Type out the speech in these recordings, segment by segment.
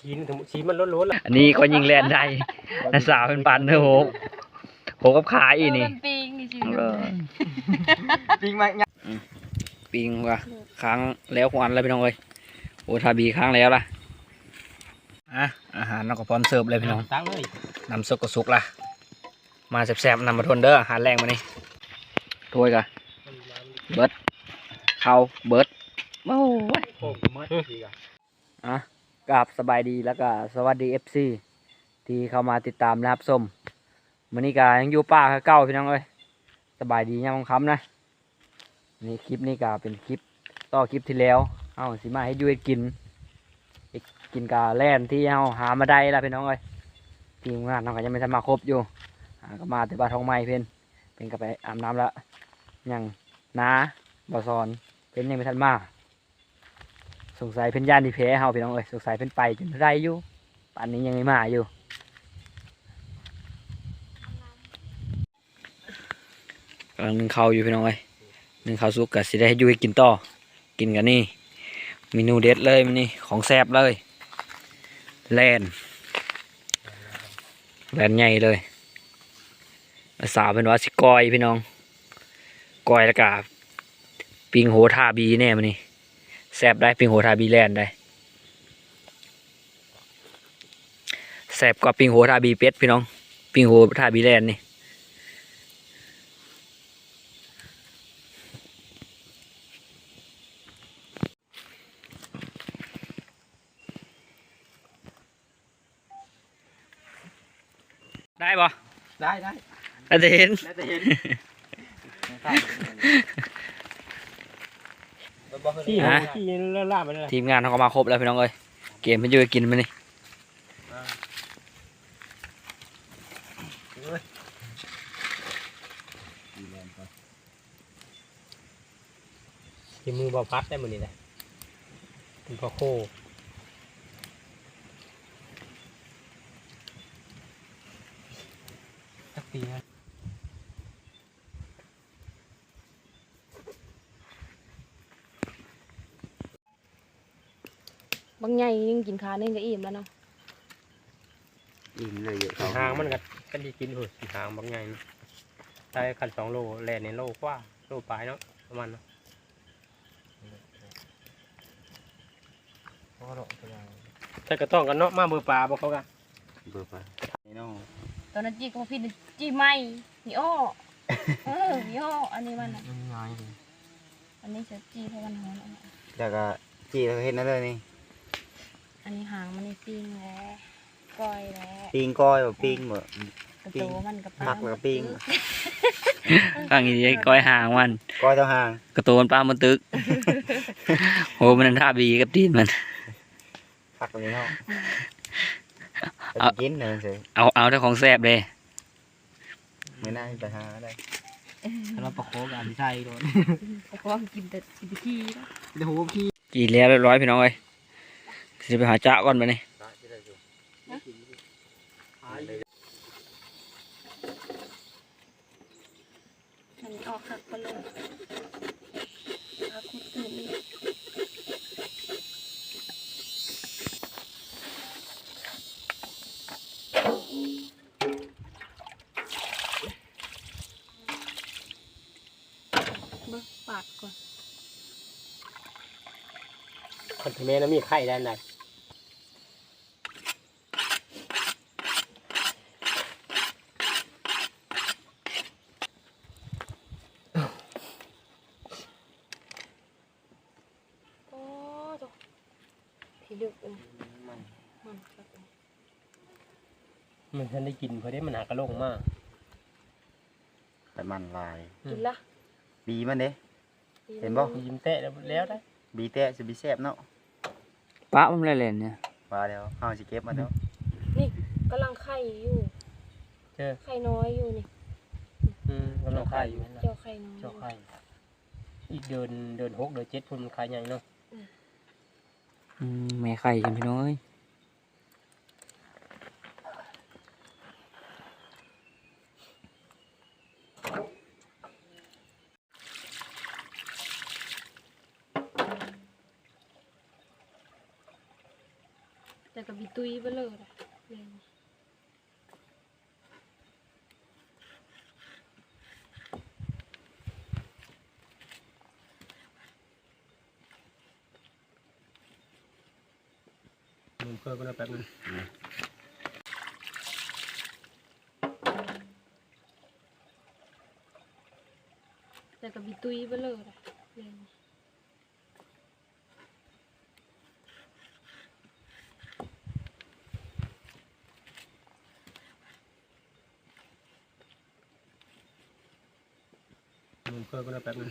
สีนสีมันล้นๆล่ะอันนี้ก็ยิงแลนได้นักสาวเป็นปันเด้อโหโหกับขาอีนี่มันปิงนี่สิเออปิงมาปิงว่ะค้างแล้วควันแล้วพี่น้องเอ้ยโอ้ทาบีค้างแล้วล่ะอะอาหารนอกกระพร้อมเสิร์ฟเลยพี่น้องตั้งเลยน้ำซุปก็สุกละมาแซ่บๆนำมาทนเด้ออาหารแรงมานี่ถ้วยกะเบิร์ดข้าวเบิร์ดโอ้ย โอ้มัดดีอะอะ กราบสบายดีแล้วก็สวัสดีเอฟซีที่เข้ามาติดตามนะครับส้มมื้อนี้ก็ยังอยู่ป่าเก่าพี่น้องเอ้ยสบายดียังคำนะนี่คลิปนี้ก็เป็นคลิปต่อคลิปที่แล้วเอาสิมาให้ยูให้กินกินกาแล่นที่เอาหามาได้ละพี่น้องเอ้ยทีมงานเราก็ยังไม่ทันมาครบอยู่ก็มาแต่บ้านทองไม้เพิ่นเป็นก็ไปอาบน้ำละยังนาบอซอนเพิ่นยังไม่ทันมา สงสัยเพิ่นย่านที่แพ้เฮาพี่น้องเอ้ยสงสัยเพิ่นไปจนได้อยู่ป่านนี้ยังไม่มาอยู่กำลังนึ่งข้าวอยู่พี่น้องเอ้ยนึ่งข้าวสุกก็สิได้อยู่ให้กินต่อกินกันนี่เมนูเด็ดเลยมันนี่ของแซ่บเลยแลนแลนใหญ่เลยสาวเป็นว่าสิกอยพี่น้องกอยแล้วก็ปิงโหทาบีแน่มันนี่ แซบได้ปิงโหทาบีแลนด์ได้แซบกว่าปิงโหทาบีเป็ดพี่น้อง ปิงโหทาบีแลนด์นี่ได้ปะได้ได้อาจจะเห็นได้แต่เห็น ที่ฮะที่ล่าไปเลยทีมงานเขาก็มาครบแล้วพี่น้องเอ้ยเกมเพิ่นอยู่ให้กินมันนี่ที่มือบอพัดได้หมดนี่แหละเป็นพอโคสักปีนะ บางให ญ่ยิ่งกินขานึ่งก็อิ่มแล้วเนาะอิ่มเลยเยอะสีหางมันก็กันดีกินหุ่นสีหางบางไงนะใช้คันสองโลแลนในโลกว่าโลปลายเนาะประมาณเนาะแต่ก็ต้องกันเนาะมาเบอร์ปลาบอกเขากันเบอร์ไปนี่น้องตอนนั้นจีก็พี่จีไม่ยี่อ้อเออยี่อ้ออันนี้มันน่ะง่ายเลยอันนี้จะจีเพราะมันหอมอะแล้วก็จี้เขาเห็นนั่นเลยนี่ อันนี้หางมันนี่ปิ้งแล้วก้อยแล้วปิ้งก้อยแบบปิ้งแบบกระโตมันกับผักแล้วก็ปิ้งข้างนี้ก้อยหางมัน ก้อยเท่าห่างกระโตนปลามันตึก โหมันท่าบีกับตีนมัน ผักแบบนี้เนาะเอา ไปกินเลยสิเอาเอาแต่ของแซ่บเลยไม่น่าไปหาได้เราประโคกันใช่โดนเพราะว่ากินแต่กินแต่ขี้เนาะเดี๋ยวหูพี่กี่แล้วเรียบร้อยพี่น้องเอ้ย จะไปหาจ้าก่อนไปนี่อันนี้ออกหักไปเลยเอาคุดตื่นนี่เบิ่งปากก่อนคนที่แม่น้ำมีไข่ได้ไหน โอ้จบพี่ดึกเลยมันครับ มันฉันได้ กินเพราะได้มันหากระโหลกมากแต่มันลาย กินละบีมันเด้ปีเห็นบ่ยิ้มเตะแล้วได้บีแตะจะบีแซบเนาะปลามันเล่นๆเนี่ยว่าเดี๋ยวเอาสิเก็บมาเดี๋ยวกำลังไข่อยู่เจอไข่น้อยอยู่นี่อืมกำลังไข่อยู่เจ้าไข่น้อยเจ้าไข่อีกเดินเดินหกเดินเจ็ดพุ่นมันไข่ใหญ่เนาะอืมแม่ไข่จังพี่น้องเอ้ย แต่ก็มีตุยไปเลยนะเลยมึงเพิ่มกันแป๊บนึงแต่ก็มีตุยไปเลยนะเลย มึงเพิ่มกันแป๊บนึง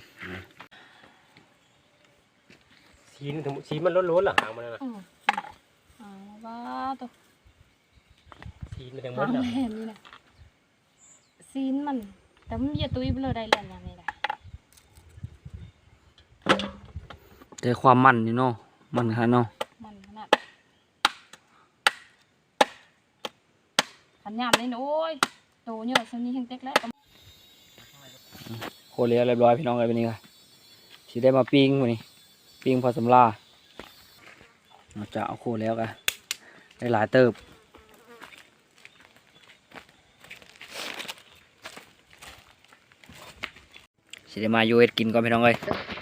สีนถึงสีมันล้นๆเหรอหางมันน่ะอืมอ่าว่าตัวสีมันถึงหมหาดงเหรอแม่นี่นะซีนมัน แต่มันอย่าตุยไปเลยได้แล้วอย่างนี้แหละแต่ความมันนี่เนาะ มันฮะเนาะ มันขนาดขันยามเลยนะโอ้ยโตเยอะสันนี้แห้งเต็กแล้วก็โคเรียเรียบร้อยพี่น้องเลยวันนี้ค่ะสิได้มาปิ้งวันนี้ ปิ้งพอสำลาเรา จะเอาโคแล้วกันได้หลายเติบสิได้มายูเอสกินก่อนพี่น้องเลย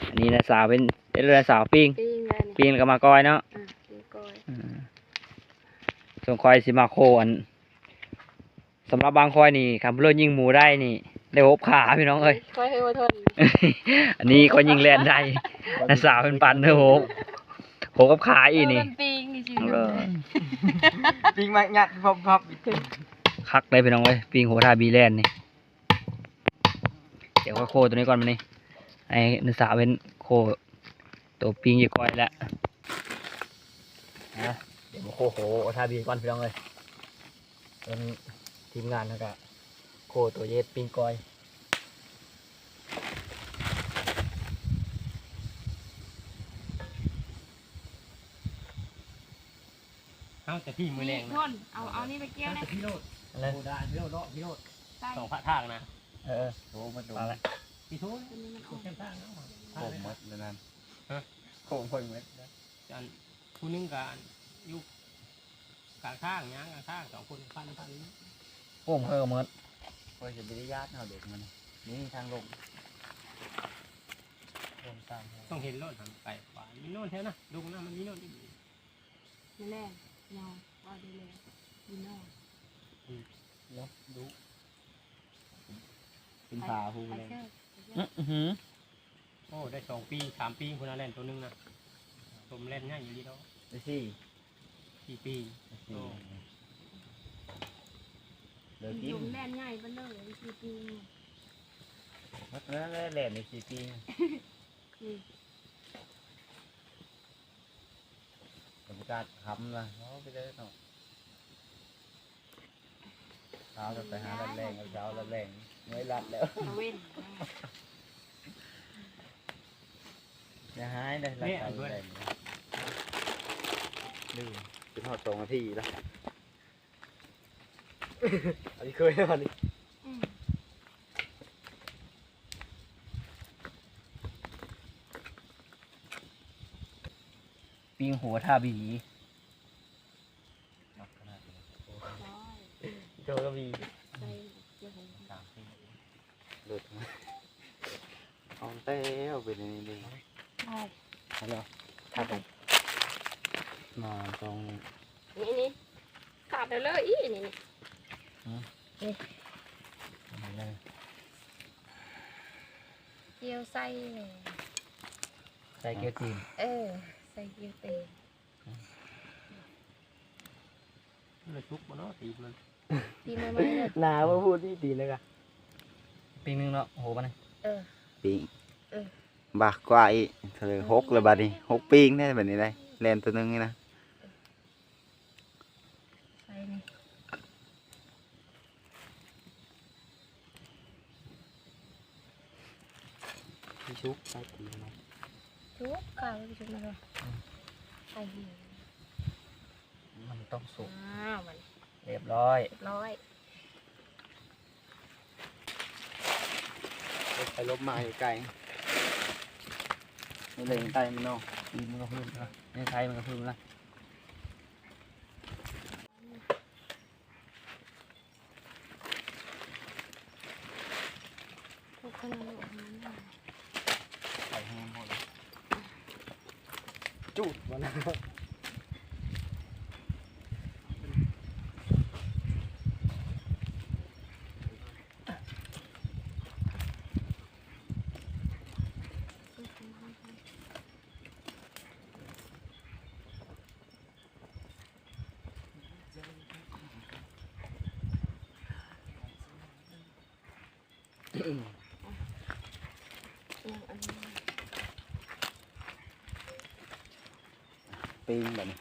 อันนี้นะสาวเป็นเป็นเรือสาวปิ้งปิ้งเลยนี่ปิ้งแล้วก็มาก้อยเนาะอะปิ้งก้อยอืมส่วนควายสิมาโคอันสำหรับบางควายนี่คำเลื่อนยิงหมูได้นี่ ได้หกขาพี่น้องเอ้ยก้อยให้อดทน อันนี้ก็ยิงแลนได้นักสาวเป็นปันเด้อโห โหกับขาอีนี่เมันปิ้งนี่จริงเออปิงมางัดพับพับคักเลยพี่น้องเอ้ยปิงโหทาบีแลนนี่เดี๋ยวก็โคตัวนี้ก่อนมานี่ไอ้นักสาวเป็นโคตัวปิงยี่ก้อยแล้วนะเดี๋ยวมาโคโหทาบีก่อนพี่น้องเอ้ยเป็นทีมงานแล้วก็โคตัวเย็ดปิงก้อย เอ้าแต่พี่มือแรงนะทนเอาเอานี่ไปเกี่ยวนะแต่พี่โรดอะไรโอ้ได้พี่โรดเนาะพี่โรดใส่สองพระทางนะเออโอ้มาดูมาแล้วพี่ทุนตัวนี้มันออกเข้มข้างเนาะโคมหมดแล้วนั่นฮะโคมคนหมดอันผู้หนึงการยุคกลางข้างย่างกลางข้างสองคนพันพันโอ้มเพิ่มเมิดโอ้ยจะไปได้ญาติเอาเด็กมันนี่ทางลงลงตามต้องเห็นรถทางไก่ขวามีโน่นแท้นะดูนะมันมีโน่นอีกนี่แหละ เงาว่าดีเลยดีเนอกเนาะดูเป็นขาพูไปเลยเชื่ออือหือโอ้ได้สองปีสามปีคนละเล่นตัวหนึงนะผมเล่นง่ายอยู่ดีแล้วไปสี่สี่ปีสี่โอ้ เดี๋ยวอกินยู่แล่นง่ายไปเลยคือปีมัดนั้นแหละในสี่ปีนี่ บรรยากาศคำละเขาไปเลยเนาะเช้าเราไปหาลัดแรงเอาเช้าลัดแรงไม่รัดแล้วตะเว้นอย่าหายเลยรัดเช้าลัดแรงดื้อเป็นหอดสองนาทีแล้วอันนี้เคยอันนี้ อืม ปิงหัวท่าบีนักขนาดนี้ร้อยโจกบีใส่เกี่ยวกับสามปีหลุดมาเอาเต้เอาไปในนี้เลยใช่ฮัลโหลท่าบีมาตรงนี่นี่ขาดไปเลยอีนี่นี่นี้เลยเกี่ยวใส่เนี่ยใส่เกี๊ยวจีนเออ ใส่เกี่ยวเตะเลยชุกมาเนาะตีมันตีมือมาเลยนาว่าพูดที่ตีเลยกะปิงหนึงเนาะโหปะเนี่ยเออปิงเออ บากกว่าอีกเธอหกเลยบัดนี้หกปิงได้แบบนี้ได้แลนตัวหนึงนี่นะใส่นี่พี่ชุบใส่ตีเนาะชุบข้าวไปชุบมาเลยใส่หิวมันต้องสุกอ้าวมันเรียบร้อยเรียบร้อยไปลบมาไกลนี่เลยใต้มันเนาะปีนมันก็เพิ่มละนี่ไทยมันก็เพิ่มละ คนละลูกนั้นน่ะ ใส่แห้งหมดเลยจุดวันนั้น อย่างอันนี้ปีนแบบนี้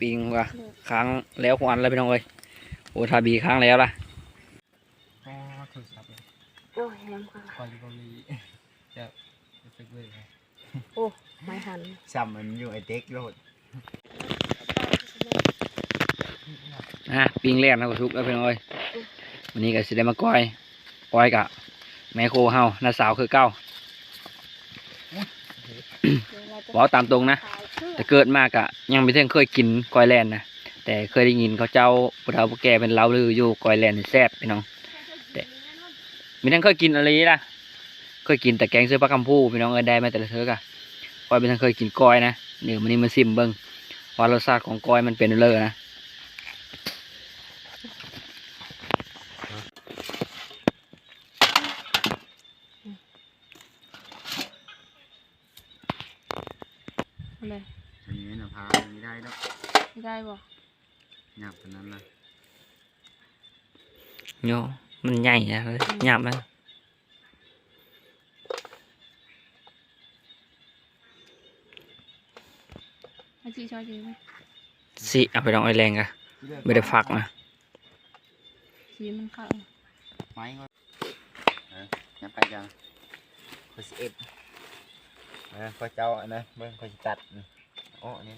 ปิงว่ะค้างแล้วควันแล้วพี่น้องเอ้ยโอ้ทาบีค้างแล้วล่ะอ๋อโทรศัพท์เลยโอ้ยน้ำค่ะก่อนจะบ่มีจะรู้สึกเบื่อไงโอ้ไม่หันซ้ำมันอยู่ไอเด็กโลดนะปิงแรกนะก็ทุกแล้วพี่น้องเอ้ย วันนี้ก็สิได้มาก้อยก้อยกะแม่โคเฮาน้าสาวคือเก้าบอกตามตรงนะแต่เกิดมากอะยังไม่ทันเคยกินก้อยแลนนะแต่เคยได้ยินเขาเจ้าผู้เฒ่าผู้แก่เป็นเล่าลืออยู่กอยแลนแซ่บพี่น้องแต่ไม่ทันเคยกินอะไรนะเคยกินแต่แกงเสื้อปลากัมพูพี่น้องเอ้ยได้มาแต่ละเทือกอะกอยไม่ทันเคยกินกอยนะเดี๋ยววันนี้มาซิมเบิ้งว่ารสชาติของกอยมันเป็นเลยนะ เลย อันนี้นะพาไม่ได้แล้ว ไม่ได้บ่ หยับตอนนั้นนะ โย มันใหญ่นะหยาบมันอาชีชอยจีไหมสิเอาไปลองไอแรงกะไม่ได้ฟักนะชีมันเข้าไม้ก็เออหยับไปจังคอยสิเอ็ดเออคอยเจ้าอันนะเบิ่งคอยสิตัดนี่อ๋ออันนี้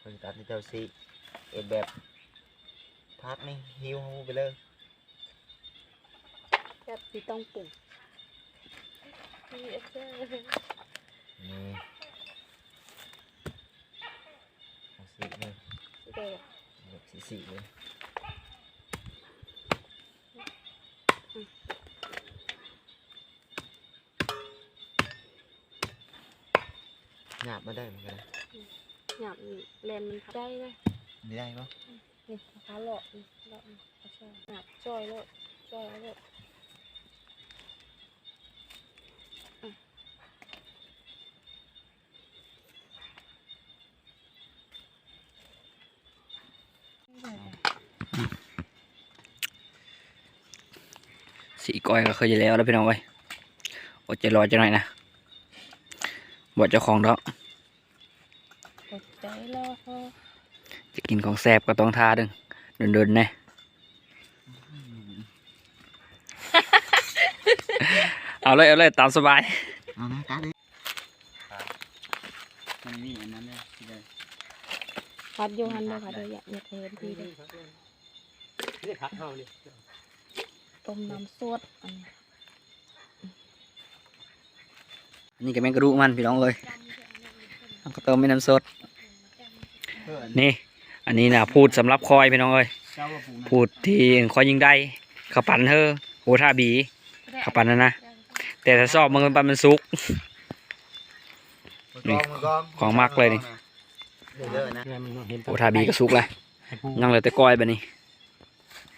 คอยสิตัดที่เจ้าสิเอ็ดแบบพัดนี่หิวหูไปเลย แบบที่ต้องปลูกนี่เอฟเซอร์นี่เอาสิเลยเด็กแบบสีสีเลยหยาบมาได้เหมือนกันนะหยาบแลนมันได้เลยไม่ได้ปะนี่ขาหลอกนี่หลอกนี่ขาช่อยหยาบช่อยเลยช่อยเลยอะ สีก้อยก็เคยจะแล้วแล้วพี่น้องเอ้ยอดใจรอจะหน่อยนะบอกเจ้าของดอกตกใจแล้วเขาจะกินของแซ่บก็ต้องทาดึงเดินๆแน่เอาเลยเอาเลยตามสบายเอานะการ์ดเลยมันมีอันนั้นเลยที่ได้ พัดโยฮันเลยค่ะเดี๋ยวอยากอยากเห็นทีเดียวนี่พักเฮานี่ต้มน้ำซดอันนี้ก็แมงกระดูกมันพี่น้องเลยแล้วก็เติมไม่น้ำสดนี่ อันนี้นะพูดสำหรับคอยพี่น้องเอ้ยพูดที่คอยยิงได้เขาปั่นเธอโหท่าบีเขาปั่นนะนะแต่ถ้าชอบมันก็ปั่นมันสุกนี่ของมักเลยนี่ เยอะนะเนี่ยมันเห็นโหท่าบีก็สุกเลยให้ผู้ยังเหลือแต่ก้อยแบบนี้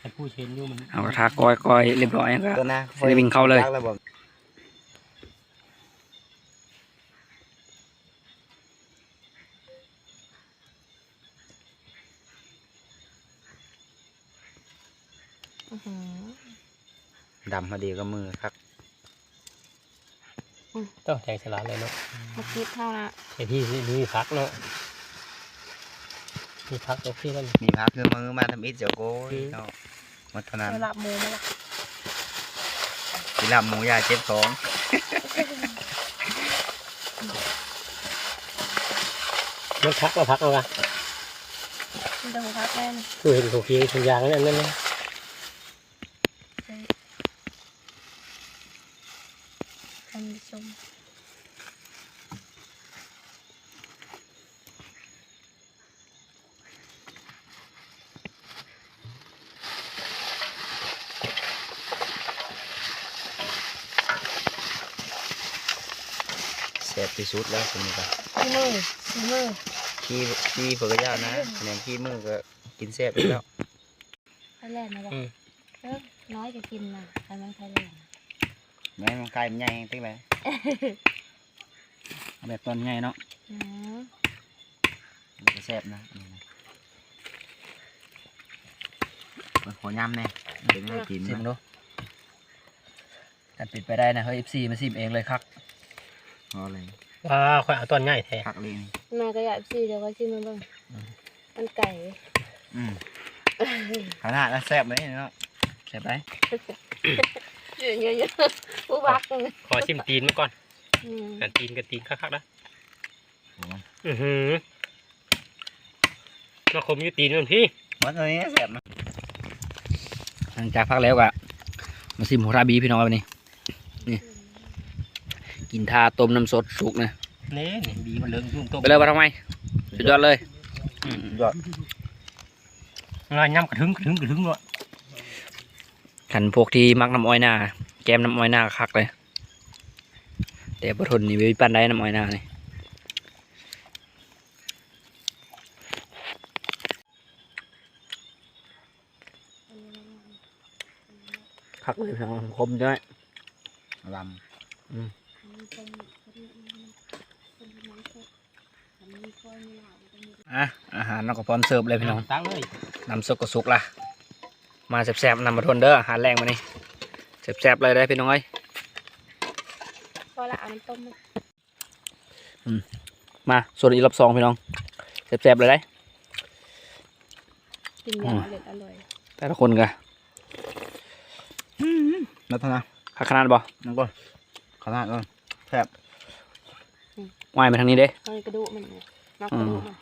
ให้ผู้เห็นอยู่มันเอากระทาก้อยก้อยเรียบร้อยก็ตัวนะสิได้วิ่งเข้าเลยกระบบอื้อหือดำพอดีก็มือครับต้องแทงสลัดเลยเนาะมาคิดเท่าละไอพี่นี่มีพักเนาะ มีพักตรงที่นั่นมีพักคือมือมาทำอิฐเจ้าโก้ยอืมเนาะหมดเท่านั้นเวลาหมูมาละกินลาบหมูยาเจ็บท้องมันพักมาพักเอาละเดี๋ยวพักแม่นคือเห็นของพี่ทุกอย่างนั่นนั่นนะท่านผู้ชม แซ่บที่ สุดแล้วคนนี้ก็ขี้มือขี้มือขี้ขี้เผือกยาวนะคะแนนขี้มือก็กินแซ่บอีกแล้วไทยแลนด์นะบอกอืมเออน้อยจะกินนะใครมันไทยแลนด์แม่มันไก่มันใหญ่ติ๊กเลยเอาแบบตอนใหญ่เนาะอืมมันก็แซ่บนะอันนี้นะมันขอยำแน่เป็นให้กินซิมนะดูกันปิดไปได้นะเฮ้ย FC มาซิมเองเลยครับพอเลย ว้าค่อยเอาต้นใหญ่แท้พักเลยนี่แม่ก็อยากซีเดี๋ยวก็ชิมมันเบ้างมันไก่อืมขนาดแล้วแซ่บเลยเนาะใช่ไหมเยอะเยอะๆผู้บักเลยขอชิมตีนมาก่อนอืมกันตีนกับตีนคักๆนะโอ้โหอือหือมาคมอยู่ตีนมันพี่มันตัวนี้แซ่บนะ หลังจากพักแล้วก็มาซิมโหราบีพี่น้องวันนี้นี่ กินทาต้มน้ำสดสุกนะนี่นี่บีมันเลิ้งตุ้มต้มไปเลยมาทำไมสุดยอดเลยยอดงานย่ำกระถึงกระถึงกระถึงเลยขันพวกที่มักน้ำอ้อยหน้า แกมน้ำอ้อยหน้าคักเลยแต่ปทนนี่วิปันได้น้ำอ้อยหน้านี่คักเลยพี่น้องคมใช่ไหมล อะอาหารนอกก็พร้อมเสิร์ฟเลยพี่น้องตั้งเลยน้ำซุปก็สุกละมาแซ่บๆนำมาทนเด้ออาหารแรงมานี่แซ่บๆเลยได้อพี่น้องเอ้ยพอละเอาน้ำต้มมามาส่วนอีกรอบสองพี่น้องแซ่บๆเลยได้อกินอย่างอร่อยอร่อยแต่ละคนกันำนัทนะคักขนาดบ่นั่นก็ขนาดก็แซ่ บว่ายมาทางนี้เด้เอากระดูกมันเนี่ยนอกกระดูกมัน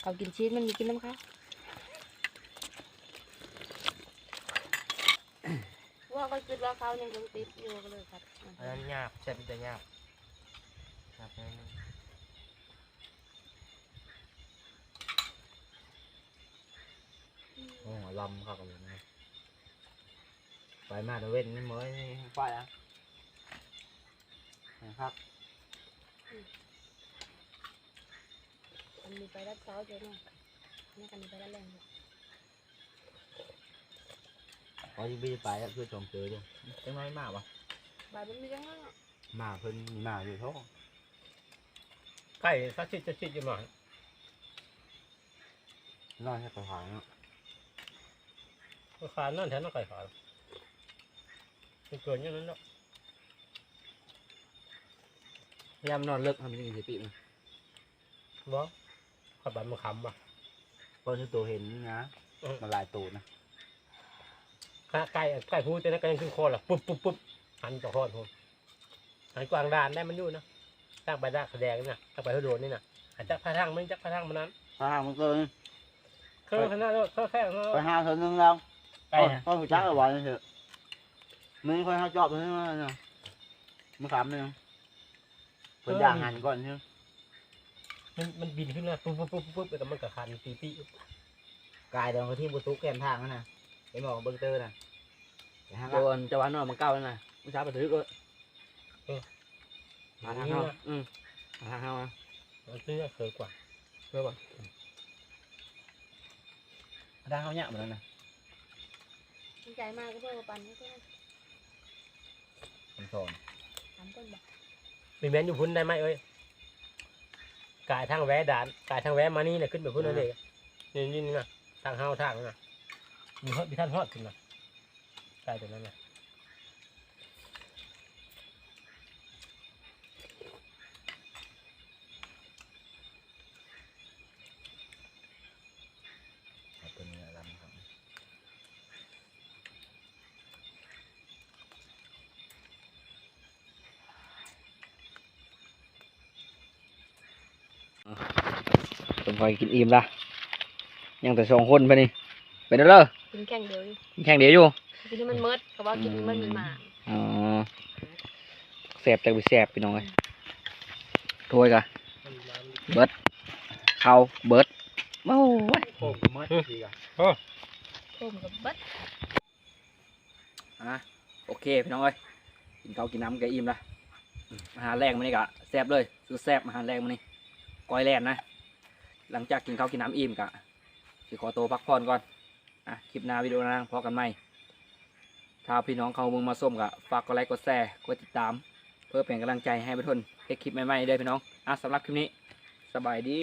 เขากินชีสมันมีกินน้ำข้าวว่าก็คิดว่าเขายังต้องติดอยู่ก็เลยครับอันนั้นยากแซ่บแต่ยากครับโอ้ลำครับเลยนะไปมาตะเว้นนี่ mới ไปอะ ครับมันมีไปรัดเช้าเยอะหน่อยนี่กันมีไปรัดแรงอยู่พอที่พี่ไปอะเพื่อชมเจอจ้ะจังน้อยมากวะบายมันมียังไงอะมาเพิ่นมีมาอยู่ท้องไก่สักชิดจะชิดอยู่หน่อยน้อยแค่ตัวหางเนาะราคานั่นแทนต้องไก่ขายไม่เกินอย่างนั้นหรอก พยายามนอนเลิกทำสิ่งที่ปีมันบ่ขับบันมาคำป่ะเพิ่นที่ตัวเห็นนี่นะเออมันลายตูดนะไก่ไก่พูดแต่นั้นก็ยังขึ้นคอละปุ๊บปุ๊บปุ๊บหันต่อคอผมหันกวางดานได้มันอยู่นะตั้งไปด้านแสดงนี่นะตั้งไปเขาโดนนี่นะอาจจะพาทางมันจะพาทางมันนั้นถ้าหางมันเกินเครื่องขนาดนั้นเครื่องแค่เขาไปหาเธอนึงแล้วไก่โอ้ยนะพ่อผู้จักเอาไว้เถอะมึงค่อยหาจอบตัวนี้มาเนาะมึงขำเลย เพิ่นย่างหันก่อนเถอะมันมันบินขึ้นมาปุ๊บปุ๊บปุ๊บปุ๊บแล้วก็มันก็คันปีปีกายเดินไปที่ประตูแกมทางนั่นน่ะเห็นบอกเบิ้งเตอร์น่ะเดี๋ยวหาโดละนจะวันนอนมันเก้าแล้วนะมันช้าไปถือก็มาทางนี้เฮานะอืมมาทางเฮาอะมันซื้อเคยกว่าเพื่อบ่ทางเขาเนี่ยเหมือนกันนะดีใจมากก็เพื่อปันให้เพื่อนผมสอนถามต้นบอก มีแมนอยู่พุ่นได้ไหมเอ้ยกายทางแวะด่านกายทางแวะมานี่นะขึ้นไปพุ่นนั่นเองนี่นี่นะทางเฮาทางนะมีฮอดมีท่านฮอดขึ้นนะกายตัวนั้นนะ เอาตัวนี้ลำครับ ผม คอยกินอิ่มละยังแต่สองคนไปนี่ไปเด้อเด้อกินแข่งเดียวอยู่แข่งเดียวอยู่กินให้มันเมิดเขาว่ากินมันมีหมาอ๋อแสบจากไปแสบพี่น้องเลยถ้วยกะเบิดเข้าเบิดโอ้ยโอ้เมื่อทีอะโคมกับเบิดอะโอเคพี่น้องเอ้ยกินข้าวกินน้ำแกอิ่มละอาหารแรงมื้อนี้ก็แซ่บเลยสุดแซ่บอาหารแรงมื้อนี้ก้อยแล่นนะ หลังจากกินข้าวกินน้ำอิ่มกะสิขอตัวพักผ่อนก่อนอะคลิปหน้าวิดีโอหน้าพอกันใหม่ถ้าพี่น้องเขาเมืองมาส้มกะฝากกดไลค์กดแชร์กดติดตาม เพื่อเป็นกำลังใจให้ไปทนเฮ็ดคลิปใหม่ๆได้พี่น้องอะสำหรับคลิปนี้ สบายดี